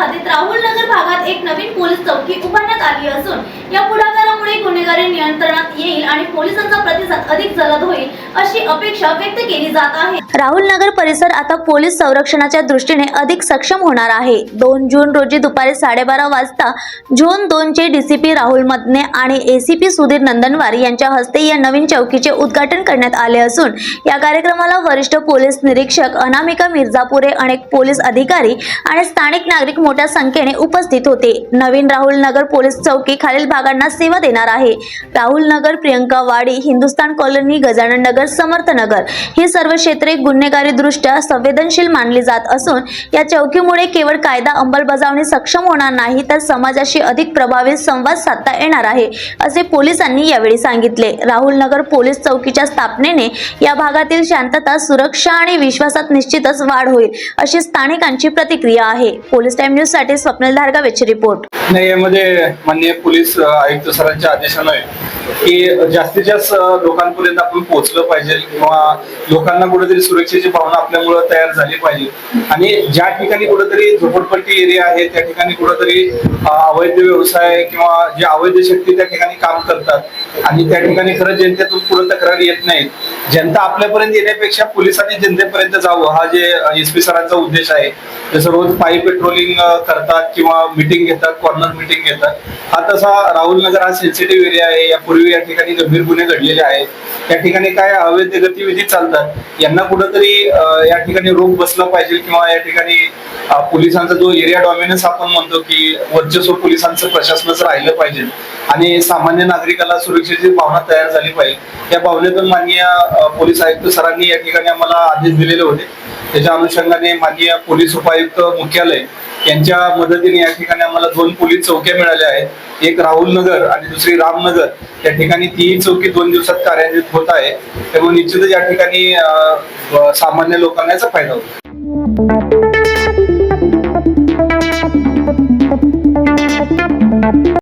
हद्दीत राहुल नगर भागात एक नवीन पोलीस चौकी उभारण्यात आली असून या पुढाकार नियंत्रणात येईल आणि पोलिसांचा प्रतिसाद अधिक जलद होईल अशी अपेक्षा व्यक्त केली जात आहे. राहुल नगर परिसर आता पोलीस संरक्षणाच्या दृष्टीने अधिक सक्षम होणार आहे. दोन जून रोजी दुपारी साडेबारा वाजता झोन दोनचे डीसीपी राहुल मदने आणि एसीपी सुधीर नंदनवार यांच्या हस्ते या नवीन चौकीचे उद्घाटन करण्यात आले असून या कार्यक्रमाला वरिष्ठ पोलीस निरीक्षक अनामिका मिर्झापुरे अनेक पोलीस अधिकारी आणि स्थानिक नागरिक मोठ्या संख्येने उपस्थित होते. नवीन राहुल नगर पोलीस चौकी खालील भागांना सेवा देणार आहे. राहुल नगर प्रियंका वाडी हिंदुस्तान कॉलनी गजानन नगर समर्थ नगर ही सर्व क्षेत्रे गुन्हेगारी दृष्ट्या संवेदनशील मानली जात असून या चौकीमुळे केवळ कायदा अंमलबजावणी सक्षम होणार नाही तर समाजाशी अधिक प्रभावी संवाद साधता येणार आहे असे पोलिसांनी यावेळी सांगितले. राहुल नगर पोलीस चौकीच्या स्थापनेने या भागातील शांतता सुरक्षा आणि विश्वासात निश्चितच वाढ होईल अशी स्थानिकांची प्रतिक्रिया आहे. पोलीस टाइम न्यूजसाठी स्वप्नल धारगावेची रिपोर्ट. नाही यामध्ये माननीय पोलीस आयुक्त सरांच्या आदेशाने की जास्तीत जास्त लोकांपर्यंत आपण पोहोचलं पाहिजे किंवा लोकांना कुठेतरी सुरक्षेची भावना आपल्यामुळे तयार झाली पाहिजे. आणि ज्या ठिकाणी कुठेतरी झोपडपट्टी एरिया आहे त्या ठिकाणी कुठेतरी अवैध व्यवसाय किंवा जे अवैध शक्ती त्या ठिकाणी काम करतात आणि त्या ठिकाणी खरं जनतेतून पुढे तक्रार येत नाहीत जनता आपल्यापर्यंत येण्यापेक्षा पोलिसांनी जनतेपर्यंत जावं. हा जे एस पी सरांचा उद्देश आहे जसं रोज पायी पेट्रोलिंग करतात किंवा मिटिंग घेतात कॉर्नर मिटिंग घेतात. हा तसा राहुल नगर हा सेन्सिटिव्ह एरिया आहे. यापूर्वी या ठिकाणी गंभीर गुन्हे घडलेले आहेत. या ठिकाणी काय अवैध गतिविधी चालतात यांना कुठंतरी या ठिकाणी रोग बसला पाहिजे किंवा या ठिकाणी पोलिसांचा जो एरिया डॉमिनन्स आपण म्हणतो की वर्चस्व पोलिसांचं प्रशासनाचं राहिलं पाहिजे. आणि सामान्य नागरिकाला सुरक्षेची भावना तयार झाली पाहिजे. या भावनेतून माननीय पोलीस आयुक्त सरांनी या ठिकाणी आम्हाला आदेश दिलेले होते. त्याच्या अनुषंगाने माननीय पोलीस उपायुक्त मुख्यालय यांच्या मदतीने या ठिकाणी आम्हाला दोन पोलीस चौक्या मिळाल्या आहेत. एक राहुल नगर आणि दुसरी रामनगर या ठिकाणी तीही चौकी दोन दिवसात कार्यान्वित होत आहे. त्यामुळे निश्चितच या ठिकाणी सामान्य लोकांना याचा फायदा होतो.